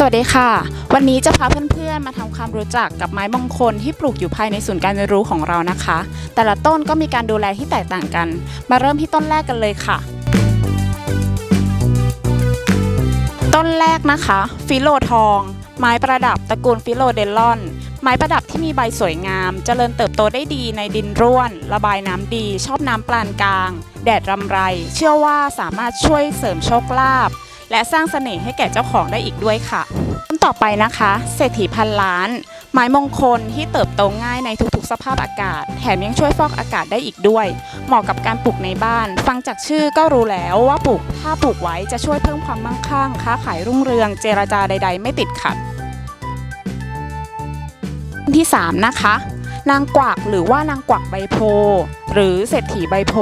สวัสดีค่ะ วันนี้จะพาเพื่อนๆมาทำความรู้จักกับไม้มงคลที่ปลูกอยู่ภายในศูนย์การเรียนรู้ของเรานะคะ แต่ละต้นก็มีการดูแลที่แตกต่างกัน มาเริ่มที่ต้นแรกกันเลยค่ะ ต้นแรกนะคะ ฟิโลทอง ไม้ประดับตระกูลฟิโลเดลอน ไม้ประดับที่มีใบสวยงาม เจริญเติบโตได้ดีในดินร่วน ระบายน้ำดี ชอบน้ำปานกลาง แดดรำไร เชื่อว่าสามารถช่วยเสริมโชคลาภ และสร้างเสน่ห์ให้แก่เจ้าของได้อีกด้วยค่ะต้นต่อไปนะคะ เศรษฐีพันล้าน ไม้มงคลที่เติบโตง่ายในทุกๆ สภาพอากาศ แถมยังช่วยฟอกอากาศได้อีกด้วย เหมาะกับการปลูกในบ้าน ฟังจากชื่อก็รู้แล้วว่าปลูกถ้าปลูกไว้จะช่วยเพิ่มความมั่งคั่งค้าขายรุ่งเรือง เจรจาใด ๆ ไม่ติดขัดที่ 3 นะคะ นางกวักหรือว่านางกวักใบโพหรือเศรษฐีใบโพ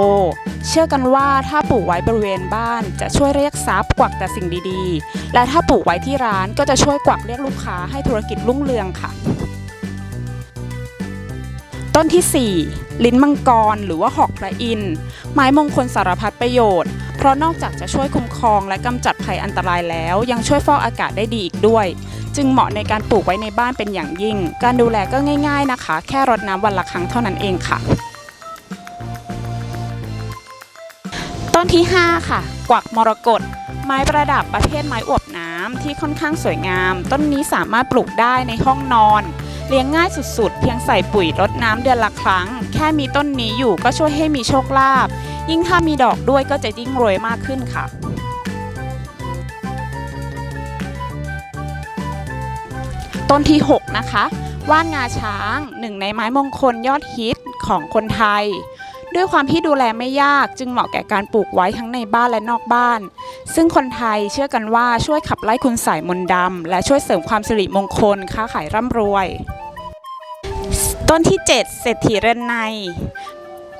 เชื่อกันว่าถ้าปลูกไว้บริเวณบ้านจะช่วยเรียกทรัพย์กวักแต่สิ่งดีๆ และถ้าปลูกไว้ที่ร้านก็จะช่วยกวักเรียกลูกค้าให้ธุรกิจรุ่งเรืองค่ะ ต้นที่ 4 ลิ้นมังกร หรือว่าหอกพระอินทร์ไม้มงคลสารพัดประโยชน์ เพราะนอกจากจะช่วยคุ้มครองและกำจัดภัยอันตรายแล้ว ยังช่วยฟอกอากาศได้ดีอีกด้วย จึงเหมาะในการปลูกไว้ในบ้านเป็นอย่างยิ่ง การดูแลก็ง่าย ๆนะคะ แค่รดน้ำวันละครั้งเท่านั้นเองค่ะ ต้นที่ 5 ค่ะ กวักมรกตไม้ประดับประเภทไม้อวบน้ำที่ค่อนข้างสวยงาม ต้นนี้สามารถปลูกได้ในห้องนอน เลี้ยงง่ายสุดๆ เพียงใส่ปุ๋ยรดน้ำเดือนละครั้ง แค่มีต้นนี้อยู่ก็ช่วยให้มีโชคลาภยิ่งถ้ามีดอกด้วยก็จะยิ่งรวยมากขึ้นค่ะ ต้นที่ 6 นะคะ ว่านงาช้างหนึ่งในไม้มงคลยอดฮิตของคนไทย ด้วยความที่ดูแลไม่ยากจึงเหมาะแก่การปลูกไว้ทั้งในบ้านและนอกบ้าน ซึ่งคนไทยเชื่อกันว่าช่วยขับไล่คุณสายมนต์ดำและช่วยเสริมความสิริมงคลค้าขายร่ำรวย ต้นที่ 7 เศรษฐีเรือนใน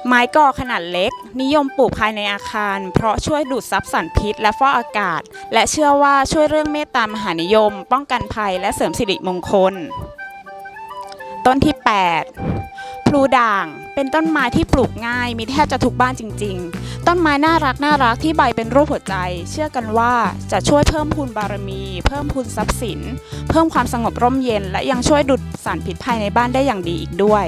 ไม้ก่อขนาดเล็ก นิยมปลูกภายในอาคาร เพราะช่วยดูดซับสารพิษ และฟอกอากาศ และเชื่อว่าช่วยเรื่องเมตตามหานิยม ป้องกันภัยและเสริมสิริมงคล ต้นที่ 8 พลูด่าง เป็นต้นไม้ที่ปลูกง่าย มีแทบจะทุกบ้านจริง ๆ ต้นไม้น่ารักน่ารักที่ใบเป็นรูปหัวใจ เชื่อกันว่าจะช่วยเพิ่มพูนบารมี เพิ่มพูนทรัพย์สิน เพิ่มความสงบร่มเย็น และยังช่วยดูดสารพิษภายในบ้านได้อย่างดีอีกด้วย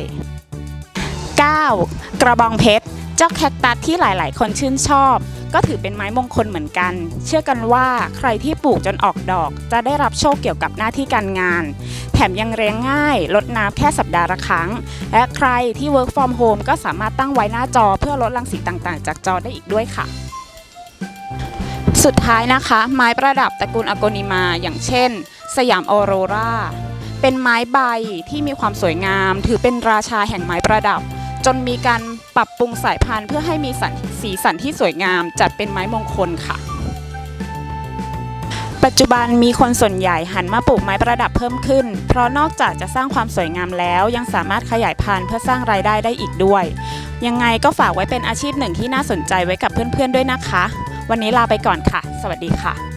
9. กระบองเพชร เจ้าแคคตัสที่หลายๆ คนชื่นชอบ ก็ถือเป็นไม้มงคลเหมือนกัน เชื่อกันว่าใครที่ปลูกจนออกดอก จะได้รับโชคเกี่ยวกับหน้าที่การงาน แถมยังเลี้ยงง่าย ลดน้ำแค่สัปดาห์ละครั้ง และใครที่ work from home ก็สามารถตั้งไว้หน้าจอเพื่อลดรังสีต่างๆ จากจอได้อีกด้วยค่ะสุดท้ายนะคะ ไม้ประดับตระกูลอโกนิมาอย่างเช่น สยามออโรราเป็นไม้ใบที่มีความสวยงาม ถือเป็นราชาแห่งไม้ประดับ จนมีการ ปรับปรุงสายพันธุ์เพื่อให้มีส,สีสันที่สวยงาม จัดเป็นไม้มงคลค่ะ ปัจจุบันมีคนส่วนใหญ่หันมาปลูกไม้ประดับเพิ่มขึ้น เพราะนอกจากจะสร้างความสวยงามแล้วยังสามารถขยายพันธุ์เพื่อสร้างรายได้ได้อีกด้วย ยังไงก็ฝากไว้เป็นอาชีพหนึ่งที่น่าสนใจไว้กับเพื่อนๆด้วยนะคะ วันนี้ลาไปก่อนค่ะ สวัสดีค่ะ